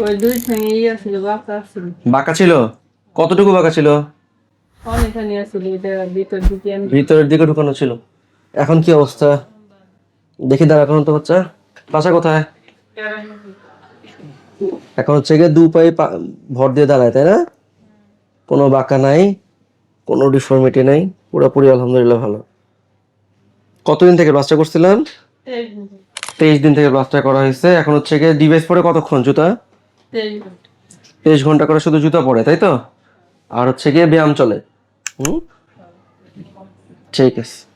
ওই দুই ঠ্যাঙে ইয়ে ছিল বাঁকা ছিল বাঁকা ছিল? কতটুকু বাঁকা ছিল? অনেকখানি আসছিল এটা ভিতর দিকে ভিতরের দিকে ঢুকানো ছিল। এখন কি অবস্থা? দেখি দাঁড়া এখন তো বাচ্চা বাসা কোথায়? এখন হচ্ছে গিয়ে দু পায়ে ভর দিয়ে দাঁড়ায় তাই না? কোনো বাঁকা নাই কোনো ডিফর্মিটি নাই পুরোপুরি আলহামদুলিল্লাহ ভালো। কতদিন থেকে ব্লাস্টার করছিলাম? তেইশ দিন। থেকে ব্লাস্টার করা হয়েছে। এখন হচ্ছে গিয়ে ডিভাইস পরে কতক্ষণ? জুতা। তেইশ ঘণ্টা করে শুধু জুতা পরে, তাই তো? আর হচ্ছে গিয়ে ব্যায়াম চলে। হুম? ঠিক আছে।